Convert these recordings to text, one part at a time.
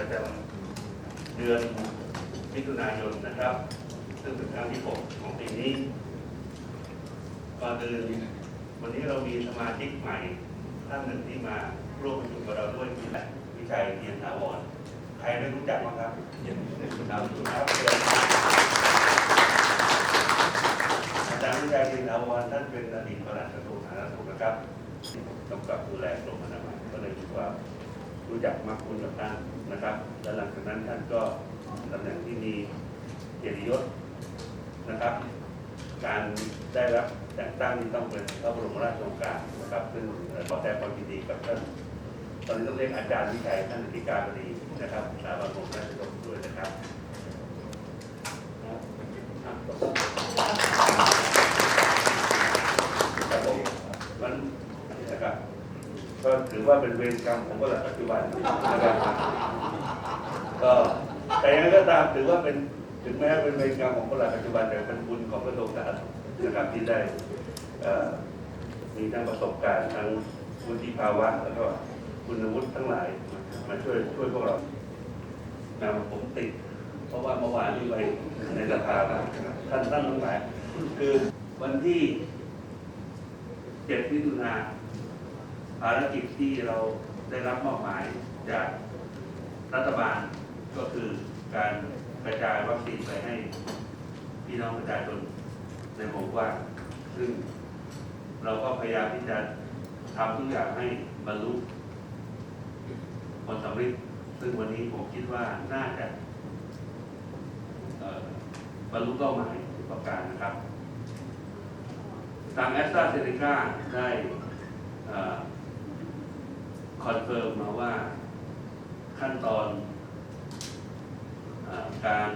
ประจำเดือนมิถุนายนนะครับ ซึ่งเป็นครั้งที่หกของปีนี้ก่อนอื่นวันนี้เรามีสมาชิกใหม่ท่านหนึ่งที่มาร่วมประชุมกับเราด้วยคือวิชัยเทียนถาวรใครไม่รู้จักบ้างครับครับครับอาจารย์วิชัยเทียนถาวรท่านเป็นอดีตปลัดกระทรวงสาธารณสุขนะครับกำกับดูแลกรมอนามัยก็เลยคิดว่า รู้จักมักคุ้นกับท่านนะครับ และหลังจากนั้นท่านก็ตำแหน่งที่มีเกียรติยศนะครับ การได้รับแต่งตั้งนี่ต้องเป็นพระบรมราชโองการนะครับ ซึ่งขอแสดงความยินดีกับท่านตอนนี้ต้องเรียกอาจารย์วิชัยท่านอธิการบดีนะครับสถาบันกรมราชดำด้วยนะครับผมมันนะครับ ถือว่าเป็นเวรกรรมของพวกเราปัจจุบันนะครับก็แต่ยังไงก็ตามถือว่าเป็นถึงแม้เป็นเวรกรรมของพวกเราปัจจุบันแต่เป็นบุญของกระทรวงสาสนะครับที่ได้มีทั้งประสบการณ์ทั้งวุฒิภาวะแล้วก็คุณวุฒิทั้งหลายมาช่วยช่วยพวกเรานำผมติด เพราะว่าเมื่อวานนี้ไปในสภามาท่านท่านทั้งหลายคือวันที่เจ็ดมิถุนา ภารกิจที่เราได้รับมอบหมายจากรัฐบาลก็คือการกระจายวัคซีนไปให้พี่น้องประชาชนในวงกว้างซึ่งเราก็พยายามที่จะทำทุกอย่างให้บรรลุผลสำเร็จซึ่งวันนี้ผมคิดว่าน่าจะบรรลุเป้าหมายทุกประการนะครับ ทางแอสตราเซเนกาได้อ่อ คอนเฟิร์มมาว่าขั้นตอนอการ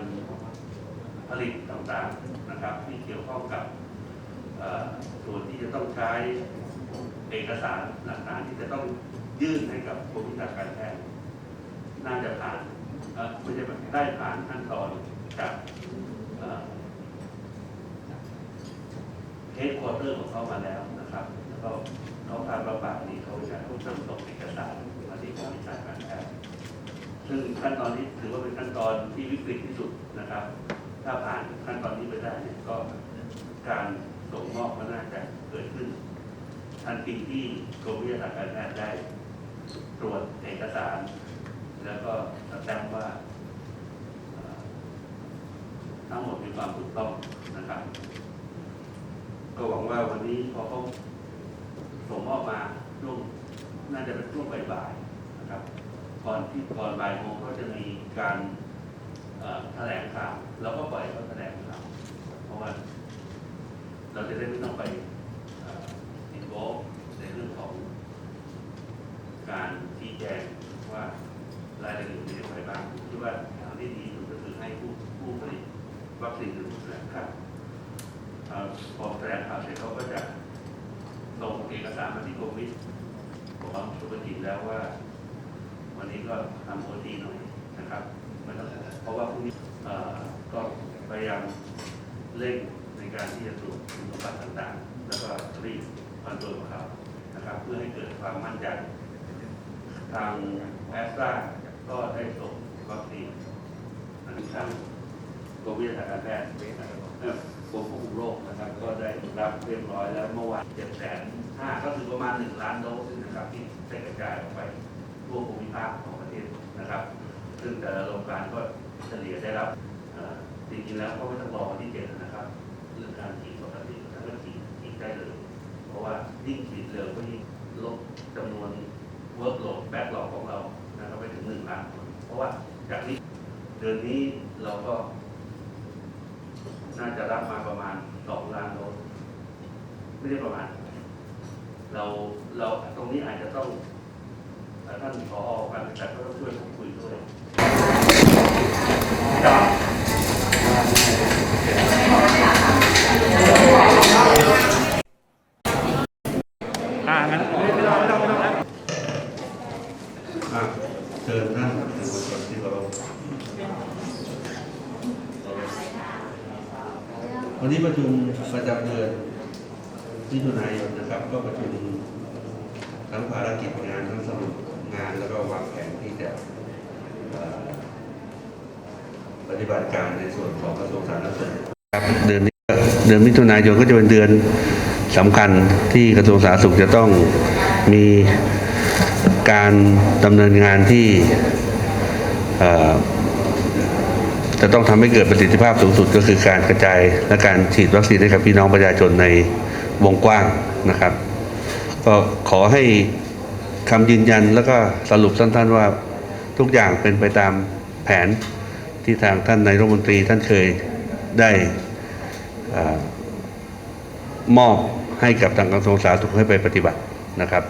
ผลิตต่างๆนะครับที่เกี่ยวข้องกับส่วนที่จะต้องใช้เอกสารหลักฐานที่จะต้องยื่นให้กับกรมวิชาการแพทย์น่าจะผ่านไม่ใช่ได้ผ่านขั้นตอนจากเฮดค q อเตอร์ของเขามาแล้วนะครับแล้วก็ เขาทางระบาดนี้เขาจะต้องนำส่งเอกสารมาที่กรมวิชาการแพทย์ซึ่งขั้นตอนนี้ถือว่าเป็นขั้นตอนที่วิกฤตที่สุดนะครับ ถ้าผ่านขั้นตอนนี้ไปได้เนี่ยก็การส่งมอบก็น่าจะเกิดขึ้น ทันทีที่กรมวิทยาการแพทย์ได้ ตรวจเอกสาร แล้วก็สแตมป์ว่าเอ่อทั้งหมดมีความถูกต้องนะครับ ก็หวังว่าวันนี้พอเขา ส่งมอบมาช่วงน่าจะเป็นช่วงบ่ายๆนะครับก่อนที่ก่อนบ่ายโมงก็จะมีการแถลงข่าวเราก็ปล่อยเขาแถลงข่าวเพราะว่าเราจะได้ไม่ต้องไปอินโวในเรื่องของการชี้แจงว่ารายละเอียดเป็นอย่างไรบ้างผมคิดว่าทางที่ดีสุดก็คือให้ผู้ผู้ผลิตวัคซีนหรือผู้แถลงข่าวออพอแถลงข่าวเสร็จเขาก็จะ กสารมาที่กรมวิทย์บอกว่าปกติแล้วว่า วันนี้ก็ทำโอทีหน่อยนะครับไม่ต้องเพราะว่าพรุ่งนี้ก็พยายามเร่งในการที่จะตรวจคุณสมบัติต่างๆ แล้วก็รีบคอนโทรลของเขานะครับ เพื่อให้เกิดความมั่นใจ ทางแอสตราก็ได้ส่งวัคซีนอันนี้ทางกรมวิทยาการแพทย์เอ่อกรมควบคุมโรคนะครับ ก็ได้รับเรียบร้อยแล้วเมื่อวานเจ็ดแสน ห้าก็คือประมาณหนึ่งล้านโดสนะครับที่ได้กระจายออกไปทั่วภูมิภาคของประเทศนะครับ ซึ่งแต่ละโรงพยาบาลก็เฉลี่ยได้รับจริงๆแล้วก็ไม่ต้องรอวันที่เจ็ดนะครับเรื่องการฉีดปกติท่านก็ฉีดฉีดได้เลย เพราะว่ายิ่งฉีดเร็วก็ยิ่งลดจำนวนเวิร์กโหลดแบ็กหลอกของเรานะครับไปถึงหนึ่งล้านคน เพราะว่าจากนี้เดือนนี้เราก็น่าจะรับมาประมาณสองล้านโดสไม่ได้ประมาณ เราเราตรงนี้อาจจะต้องท่านผอการจัดก็ต้องช่วยผมคุยด้วยอ่างั้นไม่ต้องไม่ต้องไม่ต้องแล้วอะเชิญท่านสื่อมวลชนที่เคารพวันนี้ประชุมประจำเดือนมิถุนายน ก็ประชุมทั้งภารกิจงานทั้งสรุปงานแล้วก็วางแผนที่จะปฏิบัติการในส่วนของกระทรวงสาธารณสุขครับเดือนนี้เดือนมิถุนายนก็จะเป็นเดือนสำคัญที่กระทรวงสาธารณสุขจะต้องมีการดำเนินงานที่จะต้องทำให้เกิดประสิทธิภาพสูงสุดก็คือการกระจายและการฉีดวัคซีนให้กับพี่น้องประชาชนใน วงกว้างนะครับ ก็ขอให้คำยืนยันแล้วก็สรุปสั้นๆว่าทุกอย่างเป็นไปตามแผนที่ทางท่านนายรัฐมนตรีท่านเคยได้อมอบให้กับทางกระทรวงสาธารณสุขให้ไปปฏิบัตินะครับ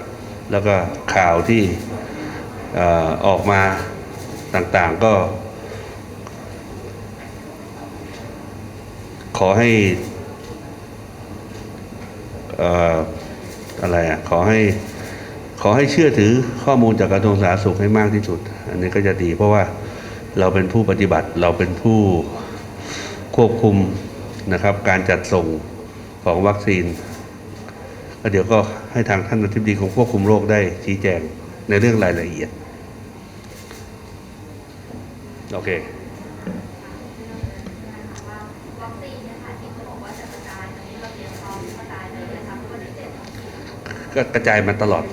แล้วก็ข่าวที่อออกมาต่างๆก็ ขอให้ อะไรอะขอให้ขอให้เชื่อถือข้อมูลจากกระทรวงสาธารณสุขให้มากที่สุด อันนี้ก็จะดีเพราะว่าเราเป็นผู้ปฏิบัติเราเป็นผู้ควบคุมนะครับ การจัดส่งของวัคซีนแล้วเดี๋ยวก็ให้ทางท่านอธิบดีของควบคุมโรคได้ชี้แจงในเรื่องรายละเอียด โอเค ก็กระจายมาตลอด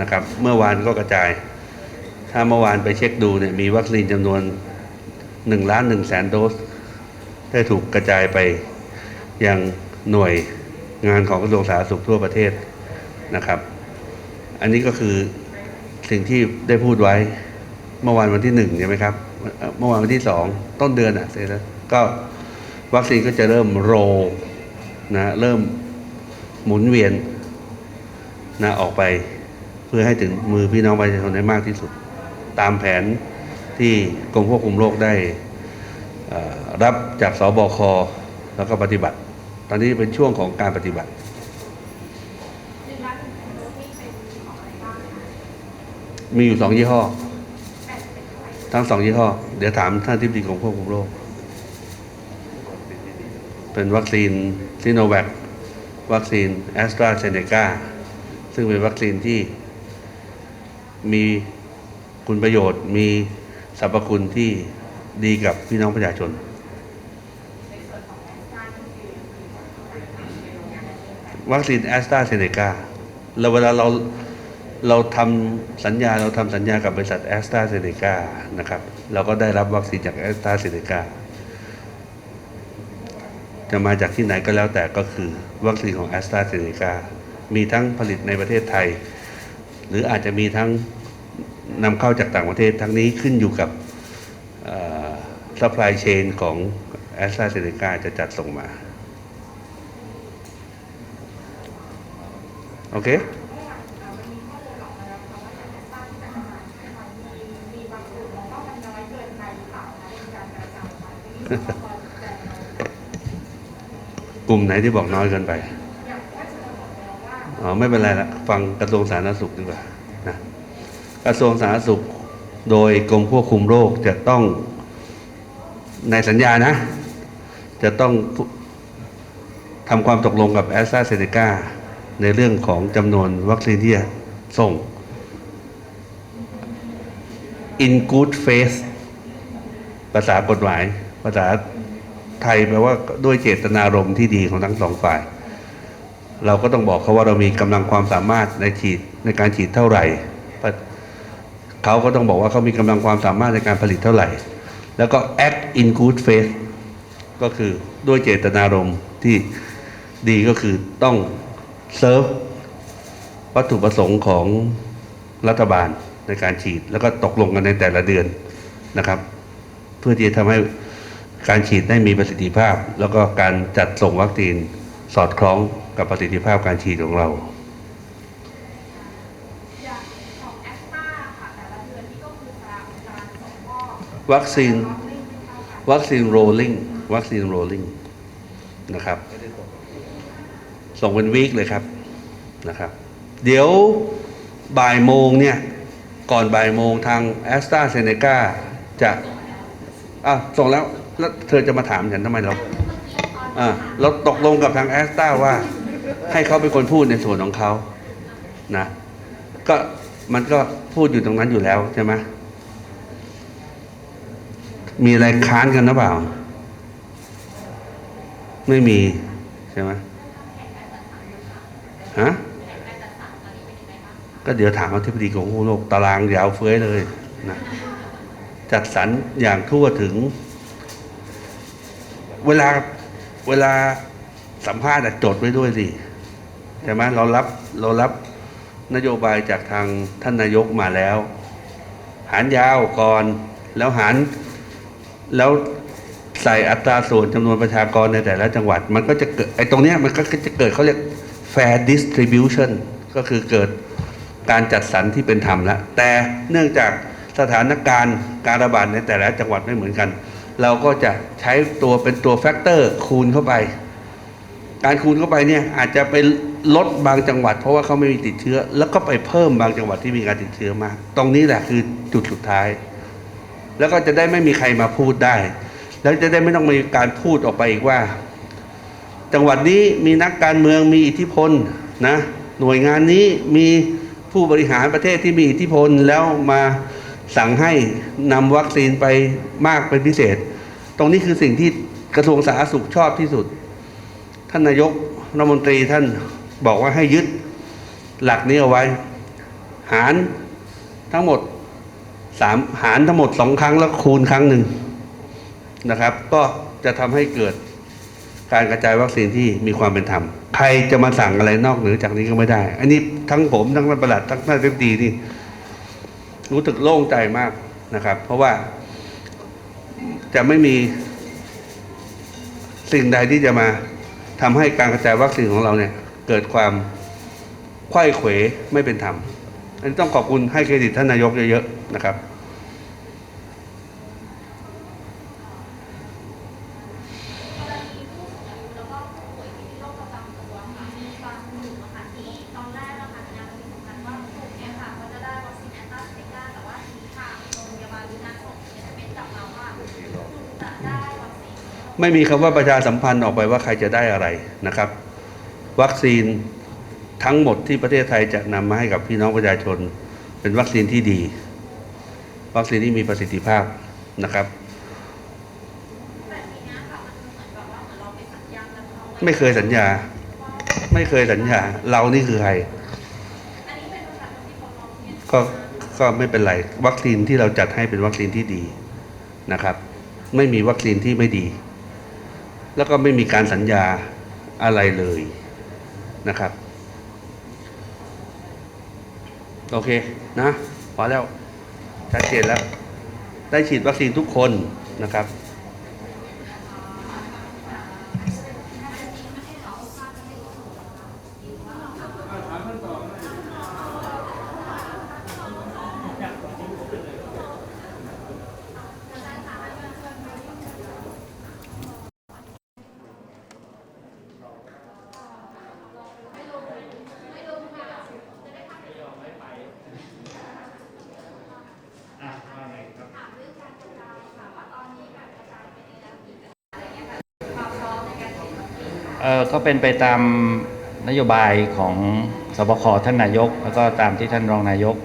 นะครับ เมื่อวานก็กระจาย ถ้าเมื่อวานไปเช็คดูเนี่ยมีวัคซีนจำนวน1ล้าน1แสนโดส ได้ถูกกระจายไปยังหน่วยงานของกระทรวงสาธารณสุขทั่วประเทศนะครับ อันนี้ก็คือสิ่งที่ได้พูดไว้เมื่อวานวันที่หนึ่งใช่ไหมครับ เมื่อวานวันที่สองต้นเดือนอะเสร็จแล้วก็วัคซีนก็จะเริ่มโรนะเริ่มหมุนเวียน นะออกไปเพื่อให้ถึงมือพี่น้องประชาชนได้มากที่สุด ตามแผนที่กรมควบคุมโรคได้รับจากสบคแล้วก็ปฏิบัติ ตอนนี้เป็นช่วงของการปฏิบัติมีอยู่สองยี่ห้อ ทั้งสองยี่ห้อ เดี๋ยวถามท่านที่ปรึกษากรมควบคุมโรค เป็นวัคซีนซิโนแวควัคซีนแอสตราเซเนกา ซึ่งเป็นวัคซีนที่มีคุณประโยชน์ มีสรรพคุณที่ดีกับพี่น้องประชาชน วัคซีนแอสตราเซเนกาเราเวลาเราเราทำสัญญาเราทำสัญญากับบริษัทแอสตราเซเนกานะครับ เราก็ได้รับวัคซีนจากแอสตราเซเนกาจะมาจากที่ไหนก็แล้วแต่ก็คือวัคซีนของแอสตราเซเนกา มีทั้งผลิตในประเทศไทย หรืออาจจะมีทั้งนำเข้าจากต่างประเทศทั้งนี้ขึ้นอยู่กับซัพพลายเชนของแอสตราเซเนกาจะจัดส่งมา โอเคกลุ่มไหนที่บอกน้อยเกินไป อ๋อไม่เป็นไรละฟังกระทรวงสาธารณสุขดีกว่านะกระทรวงสาธารณสุขโดยกรมควบคุมโรคจะต้องในสัญญานะ จะต้องทำความตกลงกับแอสตราเซเนกาในเรื่องของจำนวนวัคซีนที่จะส่ง in good faith ภาษากฎหมาย ภาษาไทยแปลว่าด้วยเจตนารมณ์ที่ดีของทั้งสองฝ่าย เราก็ต้องบอกเขาว่าเรามีกำลังความสามารถในฉีดในการฉีดเท่าไหร่เขาก็ต้องบอกว่าเขามีกำลังความสามารถในการผลิตเท่าไหร่ แล้วก็ act in good faith ก็คือด้วยเจตนารมณ์ที่ดีก็คือต้องเซิร์ฟวัตถุประสงค์ของรัฐบาลในการฉีด แล้วก็ตกลงกันในแต่ละเดือนนะครับ เพื่อที่จะทำให้การฉีดได้มีประสิทธิภาพ แล้วก็การจัดส่งวัคซีนสอดคล้อง กับประสิทธิภาพการฉีดของเราวัคซีนวัคซีนโรลลิงวัคซีนโรลลิงนะครับ ส่งเป็นวีคเลยครับนะครับ เดี๋ยวบ่ายโมงเนี่ย ก่อนบ่ายโมงทางแอสตราเซเนกาจะอะส่งแล้ว แล้วเธอจะมาถามฉันทำไมเราอ่าเราตกลงกับทางแอสตราว่า ให้เขาเป็นคนพูดในส่วนของเขานะ ก็มันก็พูดอยู่ตรงนั้นอยู่แล้วใช่ไหมมีอะไรค้านกันหรือเปล่า ไม่มีใช่ไหมฮะก็เดี๋ยวถามอธิบดีกรมควบคุมโรคตารางยาวเฟ้ยเลยนะจัดสรรอย่างทั่วถึง เวลาเวลาสัมภาษณ์อะจดไว้ด้วยสิ ใช่ไหมเรารับเรารับนโยบายจากทางท่านนายกมาแล้ว หารยาวก่อนแล้วหารแล้วใส่อัตราส่วนจำนวนประชากรในแต่ละจังหวัด มันก็จะเกิดไอ้ตรงเนี้ยมันก็จะเกิดเขาเรียก fair distribution ก็คือเกิดการจัดสรรที่เป็นธรรมแล้วแต่เนื่องจากสถานการณ์การระบาดในแต่ละจังหวัดไม่เหมือนกัน เราก็จะใช้ตัวเป็นตัวแฟกเตอร์คูณเข้าไป การคูณเข้าไปเนี่ยอาจจะไป ลดบางจังหวัด เพราะว่าเขาไม่มีติดเชื้อ แล้วก็ไปเพิ่มบางจังหวัดที่มีการติดเชื้อมาก ตรงนี้แหละคือจุดสุดท้าย แล้วก็จะได้ไม่มีใครมาพูดได้ แล้วจะได้ไม่ต้องมีการพูดออกไปอีกว่า จังหวัดนี้มีนักการเมืองมีอิทธิพลนะหน่วยงานนี้มีผู้บริหารประเทศที่มีอิทธิพลแล้วมาสั่งให้นำวัคซีนไปมากเป็นพิเศษ ตรงนี้คือสิ่งที่กระทรวงสาธารณสุขชอบที่สุด ท่านนายกรัฐมนตรีท่าน บอกว่าให้ยึดหลักนี้เอาไว้ หารทั้งหมดสามหารทั้งหมดสองครั้งแล้วคูณครั้งหนึ่งนะครับ ก็จะทำให้เกิดการกระจายวัคซีนที่มีความเป็นธรรม ใครจะมาสั่งอะไรนอกเหนือจากนี้ก็ไม่ได้ อันนี้ทั้งผมทั้งท่านประหลัดทั้งท่านเรดีนี่รู้สึกโล่งใจมากนะครับ เพราะว่าจะไม่มีสิ่งใดที่จะมาทำให้การกระจายวัคซีนของเราเนี่ย เกิดความไขว้เขวไม่เป็นธรรม อันนี้ต้องขอบคุณให้เครดิตท่านนายกเยอะๆนะครับกรณีผู้สูงอายุแล้วก็ผู้ป่วยที่รคประจำตัวะมีบางกลุ่มอะค่ะที่ตอนแรกอะค่ะยังมีสำคัญว่ากลุ่มเนี้ยค่ะเขาจะได้วัคซีนแอนตราเซนกาแต่ว่าทีนี้ทางโรงพยาบาลวินาศส่งเนี่ยจะเป็นจับมาว่าคุณจะได้วัคซีนไม่มีคำว่าประชาสัมพันธ์ออกไปว่าใครจะได้อะไรนะครับ วัคซีนทั้งหมดที่ประเทศไทยจะนำมาให้กับพี่น้องประชาชน เป็นวัคซีนที่ดี วัคซีนที่มีประสิทธิภาพนะครับแต่ทีเนี้ยค่ะมันเหมือนกับว่าเหมือนเราไปสัญญากันเขาไว้ไม่เคยสัญญา ไม่เคยสัญญา เรานี่คือใครอันนี้เป็นประชาชนที่เขาร้องเรียนก็ก็ไม่เป็นไร วัคซีนที่เราจัดให้เป็นวัคซีนที่ดีนะครับ ไม่มีวัคซีนที่ไม่ดี แล้วก็ไม่มีการสัญญาอะไรเลย นะครับ โอเคนะพอแล้วชัดเจนแล้ว ได้ฉีดวัคซีนทุกคนนะครับ ความพร้อมในการฉีดวัคซีนค่ะ เอ่อก็เป็นไปตามนโยบายของสบคท่านนายก แล้วก็ตามที่ท่านรองนายก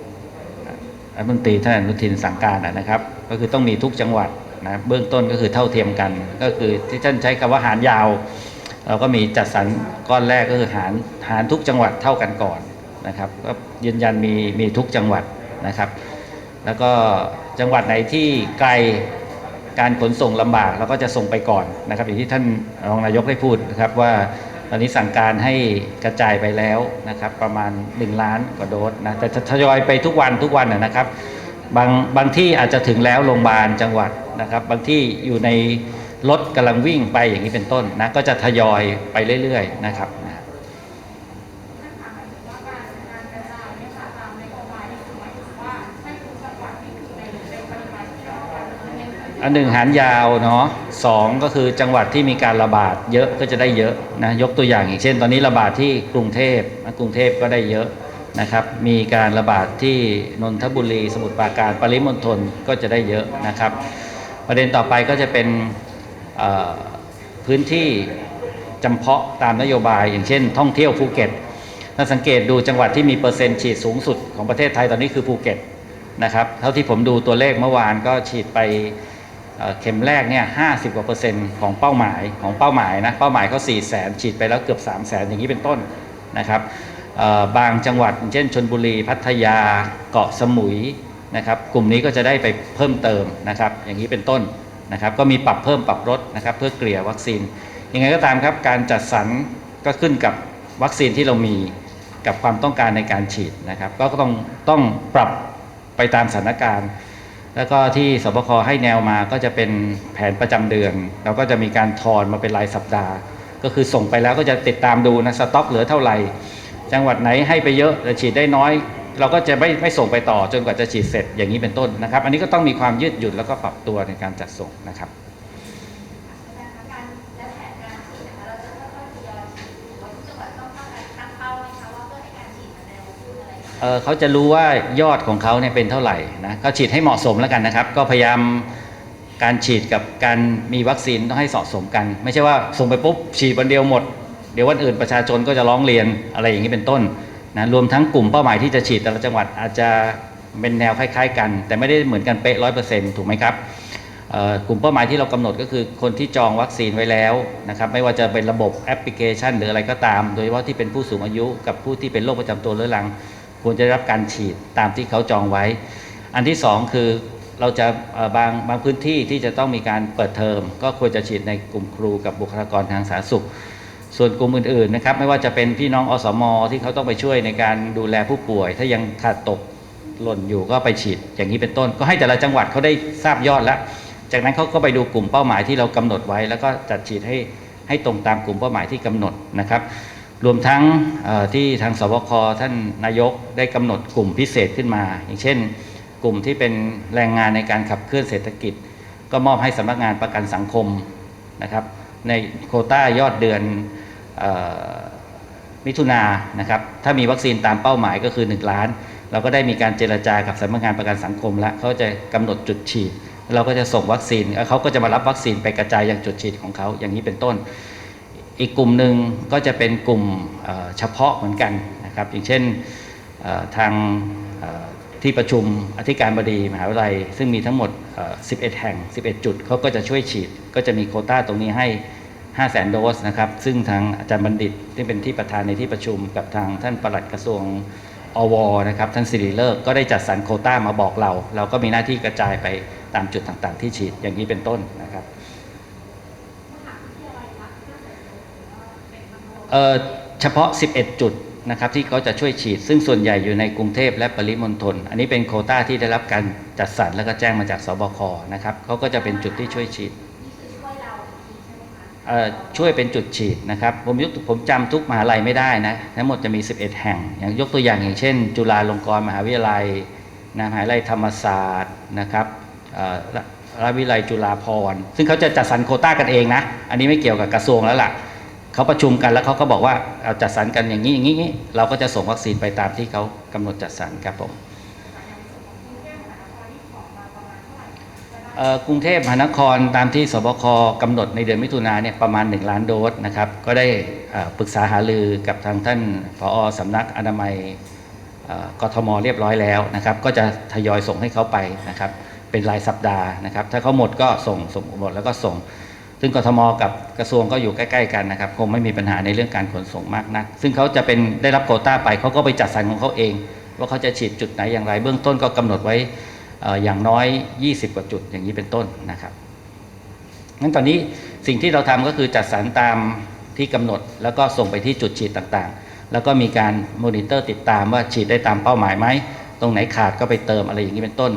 รัฐมนตรีท่านอนุทินสั่งการนะนะครับ ก็คือต้องมีทุกจังหวัดนะเบื้องต้นก็คือเท่าเทียมกัน ก็คือที่ท่านใช้คำว่าหารยาว เราก็มีจัดสรรก้อนแรกก็คือหารหารทุกจังหวัดเท่ากันก่อนนะครับ ก็ยืนยันมีมีทุกจังหวัดนะครับ แล้วก็จังหวัดไหนที่ไกล การขนส่งลำบากเราก็จะส่งไปก่อนนะครับ อย่างที่ท่านรองนายกได้พูดนะครับว่าตอนนี้สั่งการให้กระจายไปแล้วนะครับ ประมาณ 1 ล้านกว่าโดสนะแต่จะทยอยไปทุกวันทุกวันนะนะครับ บางบางที่อาจจะถึงแล้วโรงพยาบาลจังหวัดนะครับ บางที่อยู่ในรถกำลังวิ่งไปอย่างนี้เป็นต้นนะก็จะทยอยไปเรื่อยๆนะครับนะ อันหนึ่งหารยาวเนาะสองก็คือจังหวัดที่มีการระบาดเยอะก็จะได้เยอะนะยกตัวอย่างอย่างเช่น ตอนนี้ระบาดที่กรุงเทพกรุงเทพก็ได้เยอะนะครับมีการระบาดที่นนทบุรี สมุทรปราการปริมณฑลก็จะได้เยอะนะครับ ประเด็นต่อไปก็จะเป็นพื้นที่จำเพาะตามนโยบาย อย่างเช่น ท่องเที่ยวภูเก็ตถ้าสังเกตดูจังหวัดที่มีเปอร์เซ็นต์ฉีดสูงสุดของประเทศไทยตอนนี้คือภูเก็ตนะครับเท่าที่ผมดูตัวเลขเมื่อวานก็ฉีดไป เข็มแรกเนี่ยห้าสิบกว่าเปอร์เซ็นต์ของเป้าหมายของเป้าหมายนะเป้าหมายเขา4 0 0แสนฉีดไปแล้วเกือบ3 0 0แสนอย่างนี้เป็นต้นนะครับบางจังหวัดเช่นชนบุรีพัทยาเกาะสมุยนะครับกลุ่มนี้ก็จะได้ไปเพิ่มเติมนะครับอย่างนี้เป็นต้นนะครับก็มีปรับเพิ่มปรับลดนะครับเพื่อเกลี่ยวัคซีนยังไงก็ตามครับการจัดสรรก็ขึ้นกับวัคซีนที่เรามีกับความต้องการในการฉีดนะครับก็ต้องต้องปรับไปตามสถานการณ์ แล้วก็ที่สบคให้แนวมาก็จะเป็นแผนประจำเดือนเราก็จะมีการทอนมาเป็นรายสัปดาห์ ก็คือส่งไปแล้วก็จะติดตามดูนะสต็อกเหลือเท่าไหร่ จังหวัดไหนให้ไปเยอะแต่ฉีดได้น้อย เราก็จะไม่ไม่ส่งไปต่อจนกว่าจะฉีดเสร็จอย่างนี้เป็นต้นนะครับ อันนี้ก็ต้องมีความยืดหยุ่นแล้วก็ปรับตัวในการจัดส่งนะครับ เเขาจะรู้ว่ายอดของเขาเนี่ยเป็นเท่าไหร่นะก็ฉีดให้เหมาะสมแล้วกันนะครับ ก็พยายามการฉีดกับการมีวัคซีนต้องให้เหมาะสมกัน ไม่ใช่ว่าส่งไปปุ๊บฉีดวันเดียวหมด เดี๋ยววันอื่นประชาชนก็จะร้องเรียนอะไรอย่างนี้เป็นต้นนะรวมทั้งกลุ่มเป้าหมายที่จะฉีดแต่ละจังหวัดอาจจะเป็นแนวคล้าย ๆ กัน แต่ไม่ได้เหมือนกันเป๊ะร้อยเปอร์เซ็นต์ถูกไหมครับกลุ่มเป้าหมายที่เรากำหนดก็คือคนที่จองวัคซีนไว้แล้วนะครับไม่ว่าจะเป็นระบบแอปพลิเคชัน หรืออะไรก็ตาม โดยเฉพาะที่เป็นผู้สูงอายุกับผู้ที่เป็นโรคประจำตัวเรื้อรัง ควรจะได้รับการฉีดตามที่เขาจองไว้ อันที่สองคือเราจะบางบางพื้นที่ที่จะต้องมีการเปิดเทอม ก็ควรจะฉีดในกลุ่มครูกับบุคลากรทางสาธารณสุข ส่วนกลุ่มอื่นๆนะครับไม่ว่าจะเป็นพี่น้องอสมที่เขาต้องไปช่วยในการดูแลผู้ป่วย ถ้ายังขาดตกหล่นอยู่ก็ไปฉีดอย่างนี้เป็นต้น ก็ให้แต่ละจังหวัดเขาได้ทราบยอดแล้ว จากนั้นเขาก็ไปดูกลุ่มเป้าหมายที่เรากำหนดไว้ แล้วก็จัดฉีดให้ให้ตรงตามกลุ่มเป้าหมายที่กำหนดนะครับ รวมทั้งที่ทางสบคท่านนายกได้กำหนดกลุ่มพิเศษขึ้นมา อย่างเช่น กลุ่มที่เป็นแรงงานในการขับเคลื่อนเศรษฐกิจ ก็มอบให้สำนักงานประกันสังคมนะครับในโคต้ายอดเดือนออมิถุนานะครับถ้ามีวัคซีนตามเป้าหมายก็คือ 1 ล้าน เราก็ได้มีการเจรจากับสำนักงานประกันสังคมแล้วเขาจะกำหนดจุดฉีด เราก็จะส่งวัคซีนเขาก็จะมารับวัคซีนไปกระจายยังจุดฉีดของเขาอย่างนี้เป็นต้น อีกกลุ่มหนึ่งก็จะเป็นกลุ่มเฉพาะเหมือนกันนะครับ อย่างเช่นทางที่ประชุมอธิการบดีมหาวิทยาลัย ซึ่งมีทั้งหมด 11 แห่ง 11 จุดเขาก็จะช่วยฉีด ก็จะมีโคต้าตรงนี้ให้ 5 0 0 0 0 0โดสนะครับ ซึ่งทางอาจารย์บัณฑิตที่เป็นที่ประธานในที่ประชุมกับทางท่านปลัดกระทรวงอวนะครับ ท่านสิริเลิกษ์ก็ได้จัดสรรโคต้ามาบอกเรา เราก็มีหน้าที่กระจายไปตามจุดต่างๆ ที่ฉีดอย่างนี้เป็นต้นนะครับ เฉพาะ 11 จุดนะครับที่เขาจะช่วยฉีด ซึ่งส่วนใหญ่อยู่ในกรุงเทพและปริมณฑลอันนี้เป็นโควต้าที่ได้รับการจัดสรรแล้วก็แจ้งมาจากสบคนะครับเขาก็จะเป็นจุดที่ช่วยฉีดช่วยเป็นจุดฉีดนะครับผมยกผมจำทุกมหาลัยไม่ได้นะทั้งหมดจะมี 11 แห่ง อย่างยกตัวอย่างอย่างเช่น จุฬาลงกรณ์มหาวิทยาลัยนะมหาวิทยาลัยธรรมศาสตร์นะครับราชวิทยาลัยจุฬาภรณ์ซึ่งเขาจะจัดสรรโควต้ากันเองนะ อันนี้ไม่เกี่ยวกับกระทรวงแล้วล่ะ เขาประชุมกันแล้วเขาก็บอกว่าเอาจัดสรรกันอย่างนี้อย่างนี้นี้เราก็จะส่งวัคซีนไปตามที่เขากำหนดจัดสรรครับผมกรุงเทพมหานครตามที่สบคกำหนดในเดือนมิถุนาเนี่ยประมาณ 1 ล้านโดสนะครับ ก็ได้ปรึกษาหารือกับทางท่านผอสำนักอนามัยกทมเรียบร้อยแล้วนะครับ ก็จะทยอยส่งให้เขาไปนะครับ เป็นรายสัปดาห์นะครับ ถ้าเขาหมดก็ส่งส่งหมดแล้วก็ส่ง ซึ่งกทมกับกระทรวงก็อยู่ใกล้ๆกันนะครับ คงไม่มีปัญหาในเรื่องการขนส่งมากนัก ซึ่งเขาจะเป็นได้รับโควต้าไปเขาก็ไปจัดสรรของเขาเอง ว่าเขาจะฉีดจุดไหนอย่างไร เบื้องต้นก็กำหนดไว้อย่างน้อย 20 กว่าจุดอย่างนี้เป็นต้นนะครับงั้นตอนนี้สิ่งที่เราทำก็คือจัดสรรตามที่กำหนด แล้วก็ส่งไปที่จุดฉีดต่างๆ แล้วก็มีการมอนิเตอร์ติดตามว่าฉีดได้ตามเป้าหมายไหมตรงไหนขาดก็ไปเติมอะไรอย่างนี้เป็นต้น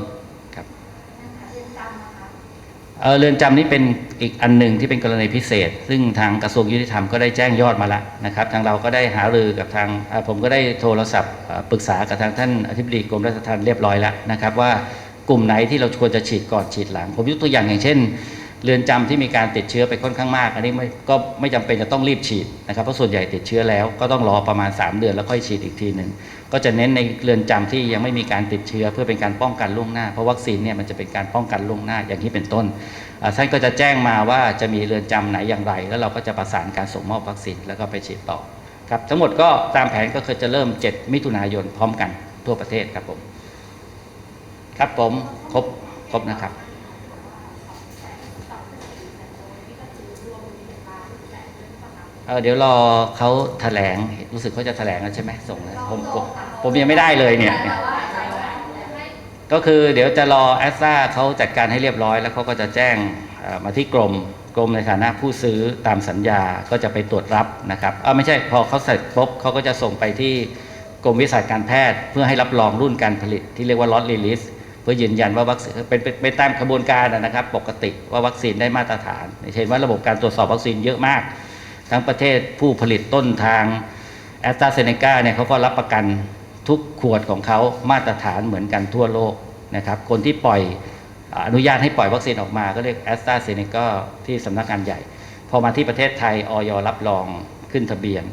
เรือนจำนี่เป็นอีกอันหนึ่งที่เป็นกรณีพิเศษ ซึ่งทางกระทรวงยุติธรรมก็ได้แจ้งยอดมาแล้วนะครับ ทางเราก็ได้หารือกับทางผมก็ได้โทรศัพท์ปรึกษากับทางท่านอธิบดีกรมราชทัณฑ์เรียบร้อยแล้วนะครับ ว่ากลุ่มไหนที่เราควรจะฉีดก่อนฉีดหลัง ผมยกตัวอย่างอย่างเช่น เรือนจำที่มีการติดเชื้อไปค่อนข้างมาก อันนี้ไม่ก็ไม่จำเป็นจะต้องรีบฉีดนะครับเพราะส่วนใหญ่ติดเชื้อแล้วก็ต้องรอประมาณ 3 เดือนแล้วค่อยฉีดอีกทีหนึ่งก็จะเน้นในเรือนจำที่ยังไม่มีการติดเชื้อ เพื่อเป็นการป้องกันล่วงหน้า เพราะวัคซีนเนี่ยมันจะเป็นการป้องกันล่วงหน้าอย่างนี้เป็นต้นท่านก็จะแจ้งมาว่าจะมีเรือนจำไหนอย่างไร แล้วเราก็จะประสานการส่งมอบวัคซีนแล้วก็ไปฉีดต่อครับทั้งหมดก็ตามแผนก็คือจะเริ่ม 7 มิถุนายนพร้อมกันทั่วประเทศครับผม ครับผมครบครบนะครับ เออเดี๋ยวรอเขาแถลงรู้สึกเขาจะแถลงแล้วใช่ไหมส่งผมผมผมยังไม่ได้เลยเนี่ย ก็คือเดี๋ยวจะรอแอสซาเขาจัดการให้เรียบร้อยแล้วเขาก็จะแจ้งมาที่กรมกรมในฐานะผู้ซื้อตามสัญญาก็จะไปตรวจรับนะครับเออไม่ใช่พอเขาเสร็จปุ๊บเขาก็จะส่งไปที่กรมวิชาหการแพทย์ เพื่อให้รับรองรุ่นการผลิตที่เรียกว่าล็อตรีลิสเพื่อยืนยันว่าวัคซีนเป็นเป็นเป็นตามกระบวนการนะครับ ปกติว่าวัคซีนได้มาตรฐานเช่นว่าระบบการตรวจสอบวัคซีนเยอะมาก ทั้งประเทศผู้ผลิตต้นทางแอสตราเซเนกาเนี่ยเขาก็รับประกันทุกขวดของเขามาตรฐานเหมือนกันทั่วโลกนะครับคนที่ปล่อยอนุญาตให้ปล่อยวัคซีนออกมาก็เรียกแอสตราเซเนกาที่สำนักงานใหญ่ พอมาที่ประเทศไทยออยรับรองขึ้นทะเบียน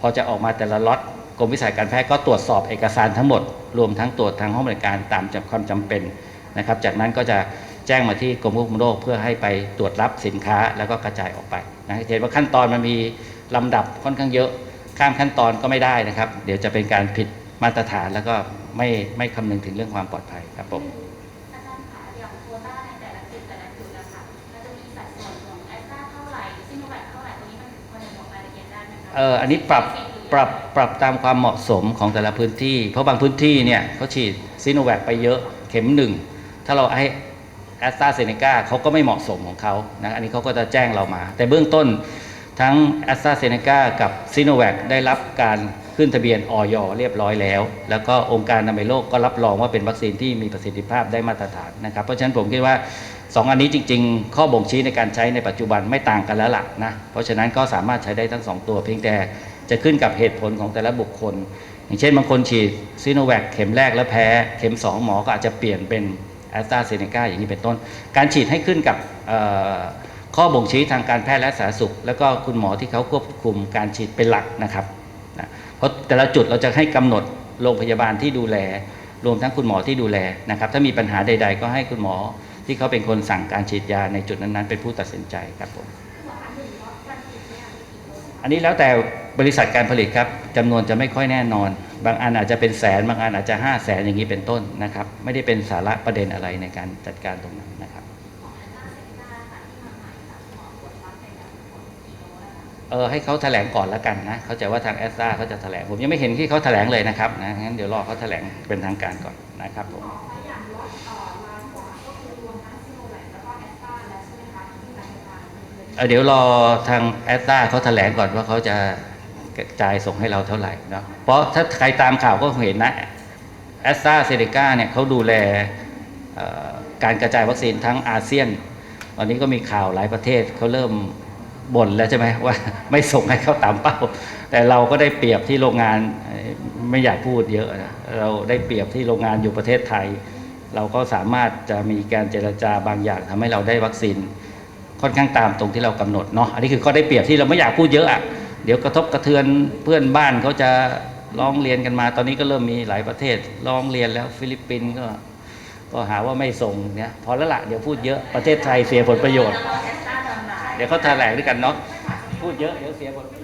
พอจะออกมาแต่ละล็อตกรมวิชาการแพทย์ก็ตรวจสอบเอกสารทั้งหมด รวมทั้งตรวจทางห้องบริการตามความจำเป็นนะครับ จากนั้นก็จะ แจ้งมาที่กรมควบคุมโรคเพื่อให้ไปตรวจรับสินค้าแล้วก็กระจายออกไปนะเห็นว่าขั้นตอนมันมีลำดับค่อนข้างเยอะข้ามขั้นตอนก็ไม่ได้นะครับ เดี๋ยวจะเป็นการผิดมาตรฐานแล้วก็ไม่ไม่คำนึงถึงเรื่องความปลอดภัยครับผมอาจารย์คะอย่างโควต้าในแต่ละจุดแต่ละจุดนะคะมันจะมีสัดส่วนของแอสตราเท่าไหร่ซิโนแวคเท่าไหร่ตรงนี้มันพอจะบอกรายละเอียดได้ไหมคะเอออันนี้ปรับปรับปรับตามความเหมาะสมของแต่ละพื้นที่ เพราะบางพื้นที่เนี่ยเขาฉีดซีโนแวคไปเยอะเข็มหนึ่งถ้าเราให้ แอสตราเซเนกาเขาก็ไม่เหมาะสมของเขานะอันนี้เขาก็จะแจ้งเรามา แต่เบื้องต้นทั้งแอสตราเซเนกากับซีโนแวคได้รับการขึ้นทะเบียนออยเรียบร้อยแล้ว แล้วก็องค์การอนามัยโลกก็รับรองว่าเป็นวัคซีนที่มีประสิทธิภาพได้มาตรฐานนะครับ เพราะฉะนั้นผมคิดว่าสองอันนี้จริง ๆ ข้อบ่งชี้ในการใช้ในปัจจุบันไม่ต่างกันแล้วล่ะนะ เพราะฉะนั้นก็สามารถใช้ได้ทั้งสองตัว เพียงแต่จะขึ้นกับเหตุผลของแต่ละบุคคล อย่างเช่นบางคนฉีดซีโนแวคเข็มแรกแล้วแพ้ เข็ม 2 หมอก็อาจจะเปลี่ยนเป็น แอสตราเซเนกาอย่างนี้เป็นต้น การฉีดให้ขึ้นกับข้อบ่งชี้ทางการแพทย์และสาธารณสุข แล้วก็คุณหมอที่เขาควบคุมการฉีดเป็นหลักนะครับนะเพราะแต่ละจุดเราจะให้กำหนดโรงพยาบาลที่ดูแล รวมทั้งคุณหมอที่ดูแลนะครับ ถ้ามีปัญหาใด ๆ ก็ให้คุณหมอที่เขาเป็นคนสั่งการฉีดยาในจุดนั้นๆ เป็นผู้ตัดสินใจครับผมอันนี้แล้วแต่บริษัทการผลิตครับจำนวนจะไม่ค่อยแน่นอน บางอันอาจจะเป็นแสนบางอันอาจจะห้าแสนอย่างนี้เป็นต้นนะครับ ไม่ได้เป็นสาระประเด็นอะไรในการจัดการตรงนั้นนะครับเออให้เขาแถลงก่อนแล้วกันนะเข้าใจว่าทางแอสตราเขาจะแถลงผมยังไม่เห็นที่เขาแถลงเลยนะครับนะงั้นเดี๋ยวรอเขาแถลงเป็นทางการก่อนนะครับผมเออเดี๋ยวรอทางแอสตราเขาแถลงก่อนว่าเขาจะ กระจายส่งให้เราเท่าไหร่เนาะเพราะถ้าใครตามข่าวก็คงเห็นนะแอสตราเซเนกาเนี่ยเขาดูแลการกระจายวัคซีนทั้งอาเซียนตอนนี้ก็มีข่าวหลายประเทศเขาเริ่มบ่นแล้วใช่ไหมว่าไม่ส่งให้เขาตามเป้า แต่เราก็ได้เปรียบที่โรงงานไม่อยากพูดเยอะนะเราได้เปรียบที่โรงงานอยู่ประเทศไทย เราก็สามารถจะมีการเจรจาบางอย่างทำให้เราได้วัคซีนค่อนข้างตามตรงที่เรากำหนดเนาะอันนี้คือข้อได้เปรียบที่เราไม่อยากพูดเยอะอะ เดี๋ยวกระทบกระเทือนเพื่อนบ้านเขาจะร้องเรียนกันมา ตอนนี้ก็เริ่มมีหลายประเทศร้องเรียนแล้วฟิลิปปินส์ก็ก็หาว่าไม่ส่งเนี่ยพอแล้วละเดี๋ยวพูดเยอะประเทศไทยเสียผลประโยชน์ เดี๋ยวเขาแถลงด้วยกันเนาะพูดเยอะเดี๋ยวเสียผลประโยชน์